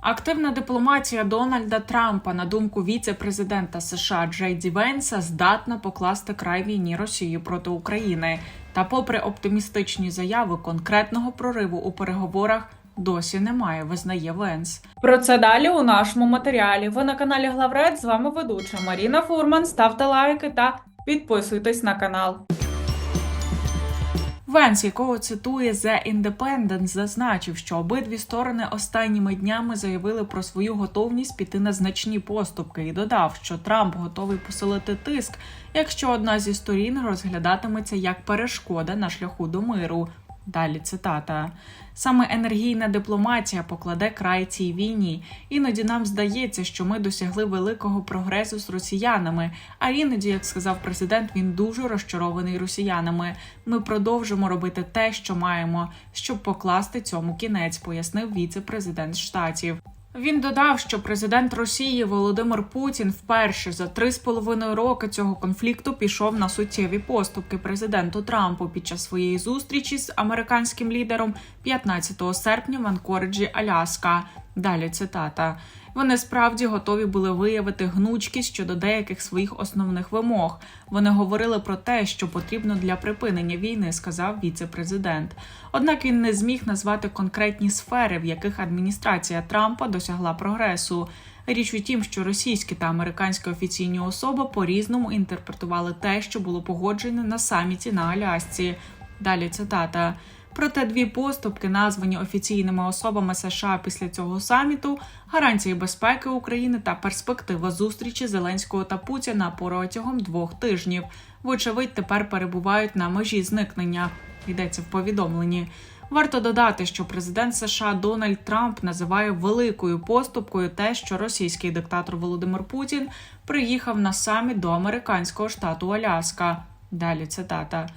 Активна дипломатія Дональда Трампа, на думку віце-президента США Джей Ді Венса, здатна покласти край війні Росії проти України. Та, попри оптимістичні заяви, конкретного прориву у переговорах досі немає, визнає Венс. Про це далі у нашому матеріалі. Ви на каналі Главред. З вами ведуча Маріна Фурман. Ставте лайки та підписуйтесь на канал. Венс, якого цитує The Independent, зазначив, що обидві сторони останніми днями заявили про свою готовність піти на значні поступки і додав, що Трамп готовий посилити тиск, якщо одна зі сторін розглядатиметься як перешкода на шляху до миру. Далі цитата: саме енергійна дипломатія покладе край цій війні. Іноді нам здається, що ми досягли великого прогресу з росіянами. А іноді, як сказав президент, він дуже розчарований росіянами. Ми продовжимо робити те, що маємо, щоб покласти цьому кінець, пояснив віце-президент штатів. Він додав, що президент Росії Володимир Путін вперше за три з половиною роки цього конфлікту пішов на суттєві поступки президенту Трампу під час своєї зустрічі з американським лідером 15 серпня в Анкориджі, Аляска. Далі цитата: вони справді готові були виявити гнучкість щодо деяких своїх основних вимог. Вони говорили про те, що потрібно для припинення війни, сказав віце-президент. Однак він не зміг назвати конкретні сфери, в яких адміністрація Трампа досягла прогресу. Річ у тім, що російські та американські офіційні особи по-різному інтерпретували те, що було погоджене на саміті на Алясці. Далі цитата. Проте дві поступки, названі офіційними особами США після цього саміту, гарантії безпеки України та перспектива зустрічі Зеленського та Путіна протягом двох тижнів, вочевидь, тепер перебувають на межі зникнення. Йдеться в повідомленні. Варто додати, що президент США Дональд Трамп називає великою поступкою те, що російський диктатор Володимир Путін приїхав на саміт до американського штату Аляска. Далі цитата.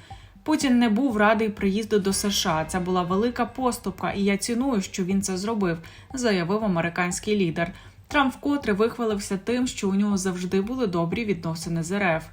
Путін не був радий приїзду до США. Це була велика поступка, і я ціную, що він це зробив, заявив американський лідер. Трамп вкотре вихвалився тим, що у нього завжди були добрі відносини з РФ.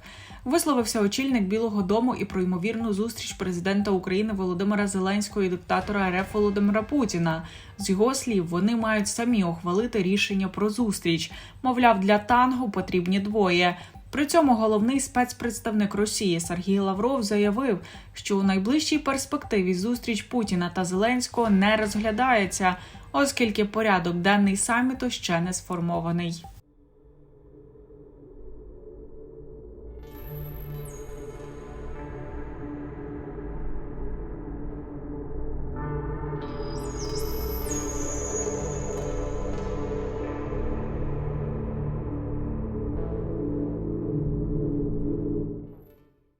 Висловився очільник Білого Дому і про ймовірну зустріч президента України Володимира Зеленського і диктатора РФ Володимира Путіна. З його слів, вони мають самі ухвалити рішення про зустріч. Мовляв, для танго потрібні двоє. При цьому головний спецпредставник Росії Сергій Лавров заявив, що у найближчій перспективі зустріч Путіна та Зеленського не розглядається, оскільки порядок денний саміту ще не сформований.